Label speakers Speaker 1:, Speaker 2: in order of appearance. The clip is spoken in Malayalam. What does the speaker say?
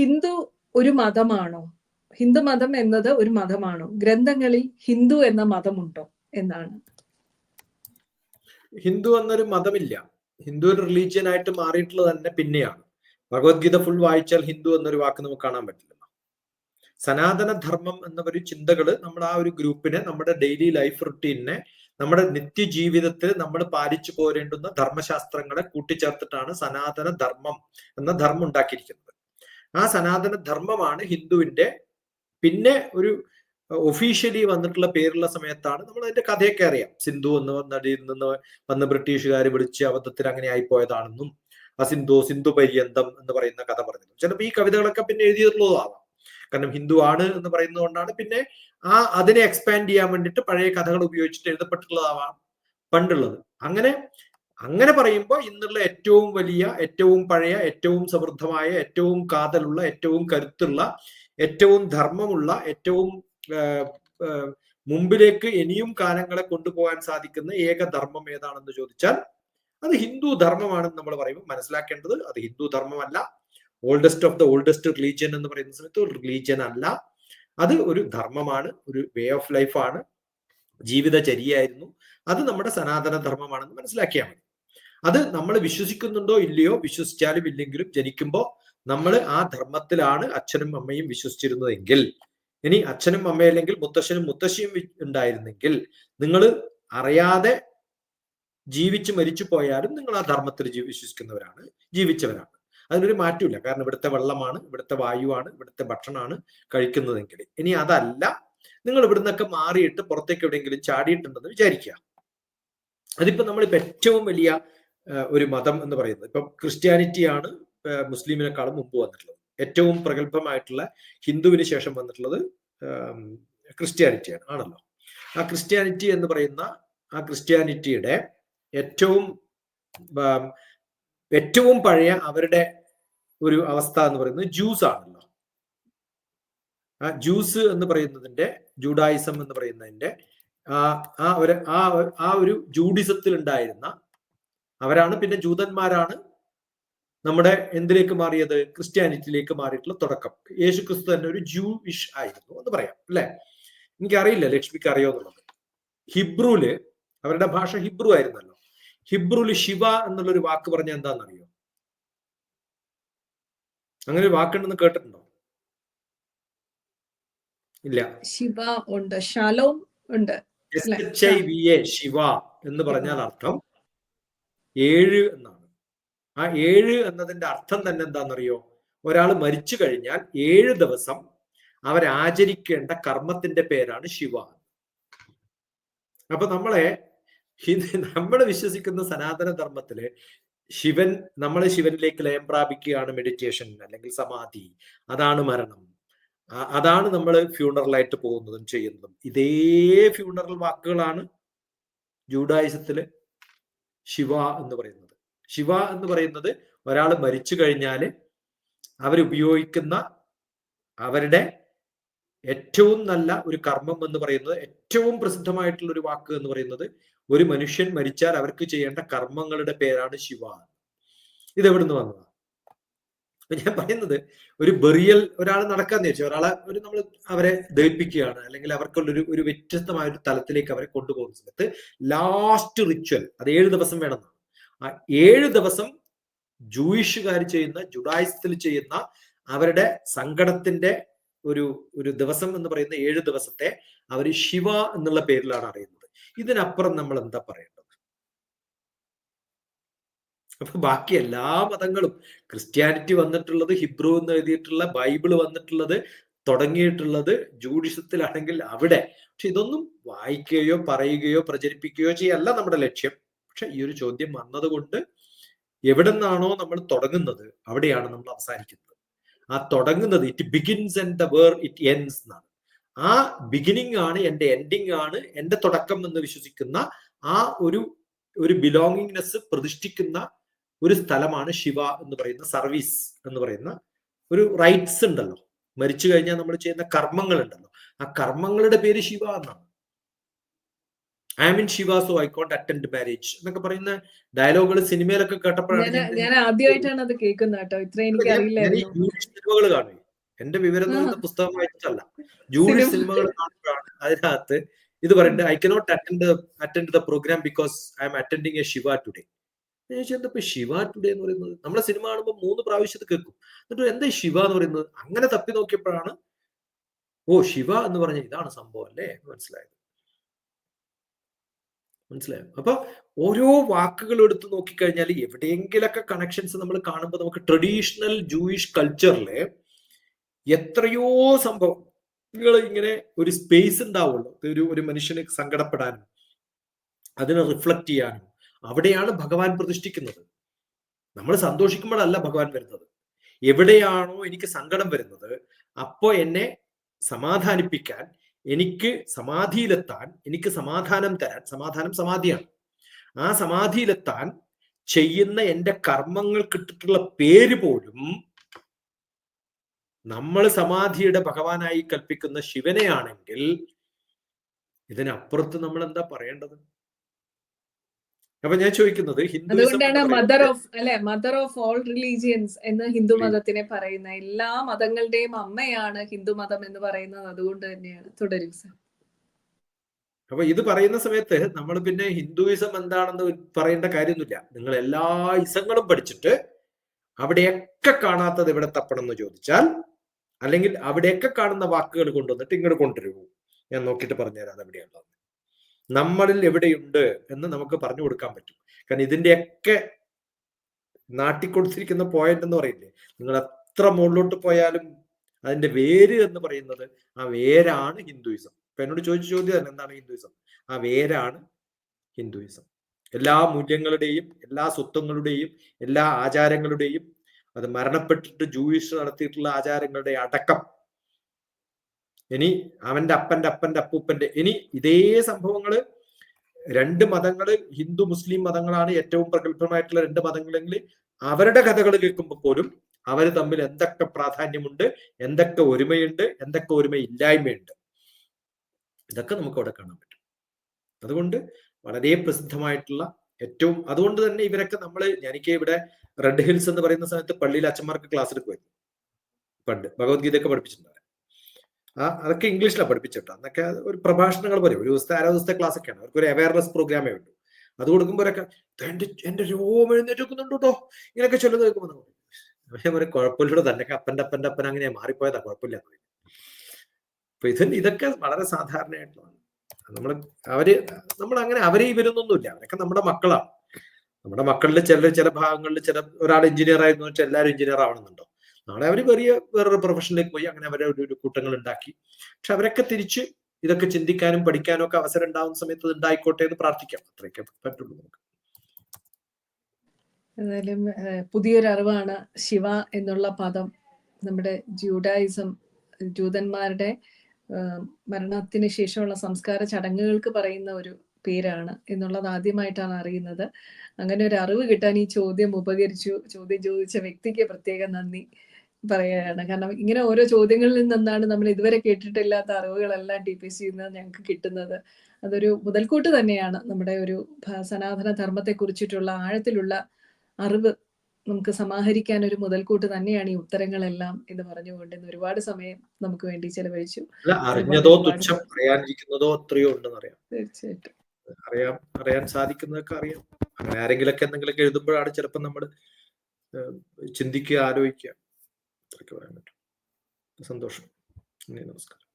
Speaker 1: ഹിന്ദു ഒരു മതമാണോ? ഹിന്ദു മതം എന്നത് ഒരു മതമാണോ? ഗ്രന്ഥങ്ങളിൽ ഹിന്ദു എന്ന മതമുണ്ടോ എന്നാണ്.
Speaker 2: ഹിന്ദു എന്നൊരു മതമില്ല. ഹിന്ദു ഒരു റിലീജിയൻ ആയിട്ട് മാറിയിട്ടുള്ളത് തന്നെ പിന്നെയാണ്. ഭഗവത്ഗീത ഫുൾ വായിച്ചാൽ ഹിന്ദു എന്നൊരു വാക്ക് നമുക്ക് കാണാൻ പറ്റില്ല. സനാതന ധർമ്മം എന്ന ഒരു ചിന്തകൾ നമ്മൾ ആ ഒരു ഗ്രൂപ്പിനെ നമ്മുടെ ഡെയിലി ലൈഫ് റുട്ടീനെ നമ്മുടെ നിത്യജീവിതത്തിൽ നമ്മൾ പാലിച്ചു പോരേണ്ടുന്ന ധർമ്മശാസ്ത്രങ്ങളെ കൂട്ടിച്ചേർത്തിട്ടാണ് സനാതന ധർമ്മം എന്ന ധർമ്മം ഉണ്ടാക്കിയിരിക്കുന്നത്. ആ സനാതന ധർമ്മമാണ് ഹിന്ദുവിന്റെ പിന്നെ ഒരു ഒഫീഷ്യലി വന്നിട്ടുള്ള പേരുള്ള സമയത്താണ് നമ്മൾ അതിന്റെ കഥയൊക്കെ അറിയാം. സിന്ധു എന്ന് നടിയിൽ നിന്ന് വന്ന് ബ്രിട്ടീഷുകാർ വിളിച്ച് അബദ്ധത്തിൽ അങ്ങനെ ആയിപ്പോയതാണെന്നും ആ സിന്ധു സിന്ധു പര്യന്തം എന്ന് പറയുന്ന കഥ പറഞ്ഞത് ചിലപ്പോൾ ഈ കവിതകളൊക്കെ പിന്നെ എഴുതിയിട്ടുള്ളതാവാം കാരണം ഹിന്ദു ആണ് എന്ന് പറയുന്നതുകൊണ്ടാണ് പിന്നെ ആ അതിനെ എക്സ്പാൻഡ് ചെയ്യാൻ വേണ്ടിയിട്ട് പഴയ കഥകൾ ഉപയോഗിച്ചിട്ട് എഴുതപ്പെട്ടിട്ടുള്ളതാവാം പണ്ടുള്ളത്. അങ്ങനെ അങ്ങനെ പറയുമ്പോൾ ഇന്നുള്ള ഏറ്റവും വലിയ ഏറ്റവും പഴയ ഏറ്റവും സമൃദ്ധമായ ഏറ്റവും കാതലുള്ള ഏറ്റവും കരുത്തുള്ള ഏറ്റവും ധർമ്മമുള്ള ഏറ്റവും മുമ്പിലേക്ക് ഇനിയും കാലങ്ങളെ കൊണ്ടുപോകാൻ സാധിക്കുന്ന ഏക ധർമ്മം ഏതാണെന്ന് ചോദിച്ചാൽ അത് ഹിന്ദു ധർമ്മമാണെന്ന് നമ്മൾ പറയുമ്പോൾ മനസ്സിലാക്കേണ്ടത് അത് Hindu ധർമ്മമല്ല. Oldest of the oldest religion എന്ന് പറയുന്ന സമയത്ത് ഒരു റിലീജിയൻ അല്ല. അത് ഒരു ധർമ്മമാണ് ഒരു വേ ഓഫ് ലൈഫാണ് ജീവിതചര്യയായിരുന്നു. അത് നമ്മുടെ സനാതന ധർമ്മമാണെന്ന് മനസ്സിലാക്കിയാൽ മതി. അത് നമ്മൾ വിശ്വസിക്കുന്നുണ്ടോ ഇല്ലയോ വിശ്വസിച്ചാലും ഇല്ലെങ്കിലും ജനിക്കുമ്പോൾ നമ്മൾ ആ ധർമ്മത്തിലാണ് അച്ഛനും അമ്മയും വിശ്വസിച്ചിരുന്നതെങ്കിൽ. ഇനി അച്ഛനും അമ്മയല്ലെങ്കിൽ മുത്തശ്ശനും മുത്തശ്ശിയും ഉണ്ടായിരുന്നെങ്കിൽ നിങ്ങൾ അറിയാതെ ജീവിച്ച് മരിച്ചു പോയാലും നിങ്ങൾ ആ ധർമ്മത്തിൽ ജീവി വിശ്വസിക്കുന്നവരാണ് ജീവിച്ചവരാണ്. അതിനൊരു മാറ്റമില്ല. കാരണം ഇവിടുത്തെ വെള്ളമാണ് ഇവിടുത്തെ വായുവാണ് ഇവിടുത്തെ ഭക്ഷണമാണ് കഴിക്കുന്നതെങ്കിൽ. ഇനി അതല്ല നിങ്ങൾ ഇവിടുന്നൊക്കെ മാറിയിട്ട് പുറത്തേക്ക് എവിടെയെങ്കിലും ചാടിയിട്ടുണ്ടെന്ന് വിചാരിക്കുക. അതിപ്പോ നമ്മളിപ്പോ ഏറ്റവും വലിയ ഒരു മതം എന്ന് പറയുന്നത്. ഇപ്പം ക്രിസ്ത്യാനിറ്റിയാണ് മുസ്ലിമിനെക്കാളും മുമ്പ് വന്നിട്ടുള്ളത്. ഏറ്റവും പ്രഗത്ഭമായിട്ടുള്ള ഹിന്ദുവിന് ശേഷം വന്നിട്ടുള്ളത് ക്രിസ്ത്യാനിറ്റിയാണ് ആണല്ലോ? ആ ക്രിസ്ത്യാനിറ്റി എന്ന് പറയുന്ന ആ ക്രിസ്ത്യാനിറ്റിയുടെ ഏറ്റവും ഏറ്റവും പഴയ അവരുടെ ഒരു അവസ്ഥ എന്ന് പറയുന്നത് ജ്യൂസ് ആണല്ലോ. ആ ജ്യൂസ് എന്ന് പറയുന്നതിന്റെ ജൂഡായിസം എന്ന് പറയുന്നതിന്റെ ആ ആ ഒരു ആ ആ ഒരു ജൂഡിസത്തിൽ ഉണ്ടായിരുന്ന അവരാണ് പിന്നെ ജൂതന്മാരാണ് നമ്മുടെ എന്തിലേക്ക് മാറിയത്? ക്രിസ്ത്യാനിറ്റിയിലേക്ക് മാറിയിട്ടുള്ള തുടക്കം. യേശു ക്രിസ്തു തന്നെ ഒരു ജൂയിഷ് ആയിരുന്നു എന്ന് പറയാം അല്ലെ? എനിക്കറിയില്ല ലക്ഷ്മിക്ക് അറിയോ എന്നുള്ളത് ഹിബ്രുൽ അവരുടെ ഭാഷ ഹിബ്രു ആയിരുന്നല്ലോ. ഹിബ്രുൽ ശിവ എന്നുള്ളൊരു വാക്ക് പറഞ്ഞ എന്താണെന്നറിയോ? അങ്ങനെ ഒരു വാക്കുണ്ടെന്ന് കേട്ടിട്ടുണ്ടോ? ഇല്ല.
Speaker 1: ശിവ ഉണ്ട് ശാലോം ഉണ്ട്
Speaker 2: ശിവ എന്ന് പറഞ്ഞാൽ അർത്ഥം ഏഴ് എന്നാണ്. ആ ഏഴ് എന്നതിന്റെ അർത്ഥം തന്നെ എന്താണെന്നറിയോ? ഒരാൾ മരിച്ചു കഴിഞ്ഞാൽ ഏഴ് ദിവസം അവരാചരിക്കേണ്ട കർമ്മത്തിന്റെ പേരാണ് ശിവ. അപ്പൊ നമ്മളെ നമ്മൾ വിശ്വസിക്കുന്ന സനാതന ധർമ്മത്തിൽ ശിവൻ നമ്മളെ ശിവനിലേക്ക് ലയം പ്രാപിക്കുകയാണ് മെഡിറ്റേഷൻ അല്ലെങ്കിൽ സമാധി. അതാണ് മരണം. അതാണ് നമ്മൾ ഫ്യൂണറലായിട്ട് പോകുന്നതും ചെയ്യുന്നതും. ഇതേ ഫ്യൂണറൽ വാക്കുകളാണ് ജൂഡായുസത്തിൽ ശിവ എന്ന് പറയുന്നത്. ശിവ എന്ന് പറയുന്നത് ഒരാൾ മരിച്ചു കഴിഞ്ഞാൽ അവരുപയോഗിക്കുന്ന അവരുടെ ഏറ്റവും നല്ല ഒരു കർമ്മം എന്ന് പറയുന്നത് ഏറ്റവും പ്രസിദ്ധമായിട്ടുള്ള ഒരു വാക്ക് എന്ന് പറയുന്നത് ഒരു മനുഷ്യൻ മരിച്ചാൽ അവർക്ക് ചെയ്യേണ്ട കർമ്മങ്ങളുടെ പേരാണ് ശിവ. ഇത് എവിടുന്ന് വന്നതാണ് ഞാൻ പറയുന്നത് ഒരു ബെറിയൽ ഒരാൾ നടക്കാന്ന് ചോദിച്ചാൽ ഒരാളെ ഒരു നമ്മൾ അവരെ ദഹിപ്പിക്കുകയാണ്. അല്ലെങ്കിൽ അവർക്കുള്ളൊരു ഒരു വ്യത്യസ്തമായ ഒരു തലത്തിലേക്ക് അവരെ കൊണ്ടുപോകുന്ന സമയത്ത് ലാസ്റ്റ് റിച്വൽ അത് ഏഴ് ദിവസം വേണം ആ ഏഴ് ദിവസം ജൂയിഷുകാർ ചെയ്യുന്ന ജുഡായിസത്തിൽ ചെയ്യുന്ന അവരുടെ സങ്കടത്തിന്റെ ഒരു ഒരു ദിവസം എന്ന് പറയുന്ന ഏഴ് ദിവസത്തെ അവർ ശിവ എന്നുള്ള പേരിലാണ് അറിയുന്നത്. ഇതിനപ്പുറം നമ്മൾ എന്താ പറയേണ്ടത്? അപ്പൊ ബാക്കി എല്ലാ മതങ്ങളും ക്രിസ്ത്യാനിറ്റി വന്നിട്ടുള്ളത് ഹിബ്രു എന്ന് എഴുതിയിട്ടുള്ള ബൈബിൾ വന്നിട്ടുള്ളത് തുടങ്ങിയിട്ടുള്ളത് ജൂഡിസത്തിലാണെങ്കിൽ അവിടെ. പക്ഷെ ഇതൊന്നും വായിക്കുകയോ പറയുകയോ പ്രചരിപ്പിക്കുകയോ ചെയ്യല്ല നമ്മുടെ ലക്ഷ്യം. പക്ഷെ ഈ ഒരു ചോദ്യം വന്നതുകൊണ്ട് എവിടെ നിന്നാണോ നമ്മൾ തുടങ്ങുന്നത് അവിടെയാണ് നമ്മൾ അവസാനിക്കുന്നത്. ആ തുടങ്ങുന്നത് it begins and the where it ends എന്നാണ്. ആ ബിഗിനിങ് ആണ് എന്റെ എൻഡിങ് ആണ് എന്റെ തുടക്കം എന്ന് വിശ്വസിക്കുന്ന ആ ഒരു ഒരു ബിലോങ്ങിങ്നെസ് പ്രതിഷ്ഠിക്കുന്ന ഒരു സ്ഥലമാണ് ശിവ എന്ന് പറയുന്ന സർവീസ് എന്ന് പറയുന്ന ഒരു റൈറ്റ്സ് ഉണ്ടല്ലോ. മരിച്ചു കഴിഞ്ഞാൽ നമ്മൾ ചെയ്യുന്ന കർമ്മങ്ങൾ ഉണ്ടല്ലോ ആ കർമ്മങ്ങളുടെ പേര് ശിവ എന്നാണ്. I mean in Shiva so I can't attend marriage എന്നൊക്കെ പറയുന്ന ഡയലോഗുകൾ സിനിമയിലൊക്കെ കേട്ടപ്പോഴാണ്
Speaker 1: ഞാൻ ആദ്യമായിട്ടാണ് അത് കേൾക്കുന്നത് കേട്ടോ. ഇത്ര എനിക്ക്
Speaker 2: ഞാൻ- ഞാൻ ഈ
Speaker 1: അറിയില്ലായിരുന്നു
Speaker 2: ജൂയിഷ് സിനിമകൾ കാണും. എന്റെ വിവരം പുസ്തകം വായിച്ചിട്ടല്ല.
Speaker 1: ജൂലി
Speaker 2: സിനിമകൾ കാണുമ്പോഴാണ് അതിനകത്ത് ഇത് പറയുന്നത് I cannot attend attend the program because I'm attending a Shiva today ഞാൻ ചോദിച്ചു എന്താ ശിവ ടുഡേ എന്ന് പറയുന്നത്? നമ്മളെ സിനിമ കാണുമ്പോൾ മൂന്ന് പ്രാവശ്യത്ത് കേൾക്കും. എന്നിട്ട് എന്താ ശിവ എന്ന് പറയുന്നത്? അങ്ങനെ തപ്പി നോക്കിയപ്പോഴാണ് ഓ ശിവ എന്ന് പറഞ്ഞ ഇതാണ് സംഭവം അല്ലേ? മനസ്സിലായത്. മനസ്സിലായോ? അപ്പൊ ഓരോ വാക്കുകൾ എടുത്ത് നോക്കിക്കഴിഞ്ഞാൽ എവിടെയെങ്കിലൊക്കെ കണക്ഷൻസ് നമ്മൾ കാണുമ്പോൾ നമുക്ക് ട്രഡീഷണൽ ജൂയിഷ് കൾച്ചറിലെ എത്രയോ സംഭവങ്ങൾ ഇങ്ങനെ ഒരു സ്പേസ് ഉണ്ടാവുള്ളൂ. ഒരു ഒരു മനുഷ്യന് സങ്കടപ്പെടാനും അതിനെ റിഫ്ലക്ട് ചെയ്യാനും. അവിടെയാണ് ഭഗവാൻ പ്രതിഷ്ഠിക്കുന്നത്. നമ്മൾ സന്തോഷിക്കുമ്പോഴല്ല ഭഗവാൻ വരുന്നത്. എവിടെയാണോ എനിക്ക് സങ്കടം വരുന്നത് അപ്പോ എന്നെ സമാധാനിപ്പിക്കാൻ എനിക്ക് സമാധിയിലെത്താൻ എനിക്ക് സമാധാനം തരാൻ സമാധാനം സമാധിയാണ്. ആ സമാധിയിലെത്താൻ ചെയ്യുന്ന എന്റെ കർമ്മങ്ങൾ കിട്ടിയിട്ടുള്ള പേര് പോലും നമ്മൾ സമാധിയുടെ ഭഗവാനായി കൽപ്പിക്കുന്ന ശിവനെയാണെങ്കിൽ ഇതിനപ്പുറത്ത് നമ്മൾ എന്താ പറയേണ്ടത്? അപ്പൊ ഞാൻ ചോദിക്കുന്നത്
Speaker 1: അതുകൊണ്ടാണ് മദർ ഓഫ് അല്ലെ മദർ ഓഫ് ഓൾ റിലീജിയൻസ് എന്ന് ഹിന്ദു മതത്തിനെ പറയുന്ന എല്ലാ മതങ്ങളുടെയും അമ്മയാണ് ഹിന്ദു മതം എന്ന് പറയുന്നത് അതുകൊണ്ട് തന്നെയാണ്. തുടരും സർ
Speaker 2: അപ്പൊ ഇത് പറയുന്ന സമയത്ത് നമ്മൾ പിന്നെ ഹിന്ദുയിസം എന്താണെന്ന് പറയേണ്ട കാര്യമൊന്നുമില്ല. നിങ്ങൾ എല്ലാ ഇസങ്ങളും പഠിച്ചിട്ട് അവിടെയൊക്കെ കാണാത്തത് ഇവിടെ തപ്പണം എന്ന് ചോദിച്ചാൽ അല്ലെങ്കിൽ അവിടെയൊക്കെ കാണുന്ന വാക്കുകൾ കൊണ്ടുവന്നിട്ട് ഇങ്ങോട്ട് കൊണ്ടുവരൂ. ഞാൻ നോക്കിയിട്ട് പറഞ്ഞുതരാം അത് എവിടെയുള്ളത് നമ്മളിൽ എവിടെയുണ്ട് എന്ന് നമുക്ക് പറഞ്ഞു കൊടുക്കാൻ പറ്റും. കാരണം ഇതിന്റെയൊക്കെ നാട്ടിക്കൊടുത്തിരിക്കുന്ന പോയിന്റ് എന്ന് പറയില്ലേ? നിങ്ങൾ എത്ര മുകളിലോട്ട് പോയാലും അതിന്റെ വേര് എന്ന് പറയുന്നത് ആ വേരാണ് ഹിന്ദുയിസം. ഇപ്പൊ എന്നോട് ചോദിച്ച ചോദ്യം തന്നെ എന്താണ് ഹിന്ദുയിസം? ആ വേരാണ് ഹിന്ദുയിസം. എല്ലാ മൂല്യങ്ങളുടെയും എല്ലാ സ്വത്വങ്ങളുടെയും എല്ലാ ആചാരങ്ങളുടെയും അത് മരണപ്പെട്ടിട്ട് ജൂയിഷ് നടത്തിയിട്ടുള്ള ആചാരങ്ങളുടെ അടക്കം ഇനി അവന്റെ അപ്പന്റെ അപ്പന്റെ അപ്പൂപ്പന്റെ ഇനി ഇതേ സംഭവങ്ങൾ രണ്ട് മതങ്ങൾ ഹിന്ദു മുസ്ലിം മതങ്ങളാണ് ഏറ്റവും പ്രഗത്ഭമായിട്ടുള്ള രണ്ട് മതങ്ങളെങ്കിൽ അവരുടെ കഥകൾ കേൾക്കുമ്പോൾ പോലും അവർ തമ്മിൽ എന്തൊക്കെ പ്രാധാന്യമുണ്ട് എന്തൊക്കെ ഒരുമയുണ്ട് എന്തൊക്കെ ഒരുമയില്ലായ്മയുണ്ട്. ഇതൊക്കെ നമുക്ക് അവിടെ കാണാൻ പറ്റും. അതുകൊണ്ട് വളരെ പ്രസിദ്ധമായിട്ടുള്ള ഏറ്റവും അതുകൊണ്ട് തന്നെ ഇവരൊക്കെ നമ്മൾ എനിക്ക് ഇവിടെ റെഡ് ഹിൽസ് എന്ന് പറയുന്ന സമയത്ത് പള്ളിയിൽ അച്ഛന്മാർക്ക് ക്ലാസ് എടുക്കുമായിരുന്നു പണ്ട് ഭഗവത്ഗീതയൊക്കെ പഠിപ്പിച്ചിട്ടുണ്ടായിരുന്നു ആ അതൊക്കെ ഇംഗ്ലീഷിലാണ് പഠിപ്പിച്ചിട്ട്. അന്നൊക്കെ ഒരു പ്രഭാഷണങ്ങൾ പോലെ ഒരു ദിവസത്തെ അര ദിവസത്തെ ക്ലാസ് ഒക്കെയാണ് അവർക്ക് ഒരു അവയർനെസ് പ്രോഗ്രാമേ ഉള്ളൂ. അത് കൊടുക്കുമ്പോഴൊക്കെ എന്റെ എന്റെ രോഗം എഴുന്നേറ്റ് കേട്ടോ. ഇങ്ങനെയൊക്കെ ചൊല്ലുന്ന കേൾക്കുമ്പോൾ ഞാൻ പറയും കുഴപ്പമില്ലടോ തന്നെ അപ്പന്റെ അപ്പന്റെ അപ്പൻ അങ്ങനെ മാറിപ്പോയതാ കുഴപ്പമില്ല പറയും. അപ്പൊ ഇത് ഇതൊക്കെ വളരെ സാധാരണയായിട്ടുള്ളതാണ് നമ്മൾ അവർ നമ്മൾ അങ്ങനെ അവരെ ഇവരൊന്നൊന്നുമില്ല അവരൊക്കെ നമ്മുടെ മക്കളാണ്. നമ്മുടെ മക്കളിൽ ചില ചില ഭാഗങ്ങളിൽ ചില ഒരാൾ എഞ്ചിനീയർ ആയിരുന്നു എല്ലാവരും എഞ്ചിനീയർ ആവണമെന്നുണ്ടോ? നാളെ അവർ വലിയ വേറൊരു പ്രൊഫഷനിലേക്ക് പോയി. അങ്ങനെ അവരെ ഒരു കൂട്ടങ്ങൾ ഉണ്ടാക്കി. പക്ഷെ അവരൊക്കെ തിരിച്ച് ഇതൊക്കെ ചിന്തിക്കാനും പഠിക്കാനും ഒക്കെ അവസരം ഉണ്ടാവുന്ന സമയത്ത് ഇത് ഉണ്ടായിക്കോട്ടെ എന്ന് പ്രാർത്ഥിക്കാം. അത്രയൊക്കെ പറ്റുള്ളൂ നമുക്ക്.
Speaker 1: എന്തായാലും പുതിയൊരു അറിവാണ് ശിവ എന്നുള്ള പദം നമ്മുടെ ജൂഡായിസം ജൂതന്മാരുടെ മരണത്തിന് ശേഷമുള്ള സംസ്കാര ചടങ്ങുകൾക്ക് പറയുന്ന ഒരു പേരാണ് എന്നുള്ളത് ആദ്യമായിട്ടാണ് അറിയുന്നത്. അങ്ങനെ ഒരു അറിവ് കിട്ടാൻ ഈ ചോദ്യം ഉപകരിച്ചു. ചോദ്യം ചോദിച്ച വ്യക്തിക്ക് പ്രത്യേക നന്ദി. പറയുകയാണ് കാരണം ഇങ്ങനെ ഓരോ ചോദ്യങ്ങളിൽ നിന്നാണ് നമ്മൾ ഇതുവരെ കേട്ടിട്ടില്ലാത്ത അറിവുകളെല്ലാം ടി പി സിയിൽ നിന്ന് ഞങ്ങൾക്ക് കിട്ടുന്നത്. അതൊരു മുതൽക്കൂട്ട് തന്നെയാണ്. നമ്മുടെ ഒരു സനാതന ധർമ്മത്തെ കുറിച്ചിട്ടുള്ള ആഴത്തിലുള്ള അറിവ് നമുക്ക് സമാഹരിക്കാൻ ഒരു മുതൽക്കൂട്ട് തന്നെയാണ് ഈ ഉത്തരങ്ങളെല്ലാം എന്ന് പറഞ്ഞുകൊണ്ട് ഇന്ന് ഒരുപാട് സമയം നമുക്ക് വേണ്ടി ചെലവഴിച്ചു.
Speaker 2: അറിഞ്ഞതോ തുച്ഛം അറിയാനിരിക്കുന്നതോ അത്രയോ ഉണ്ടെന്ന് അറിയാം.
Speaker 1: തീർച്ചയായിട്ടും.
Speaker 2: അറിയാം അറിയാൻ സാധിക്കുന്നതൊക്കെ അറിയാം. അങ്ങനെ ആരെങ്കിലൊക്കെ എന്തെങ്കിലുമൊക്കെ എഴുതുമ്പോഴാണ് ചിലപ്പോൾ നമ്മൾ ചിന്തിക്കുക ആലോചിക്കുക. അത്രയൊക്കെ പറയാൻ പറ്റും സന്തോഷം നമസ്കാരം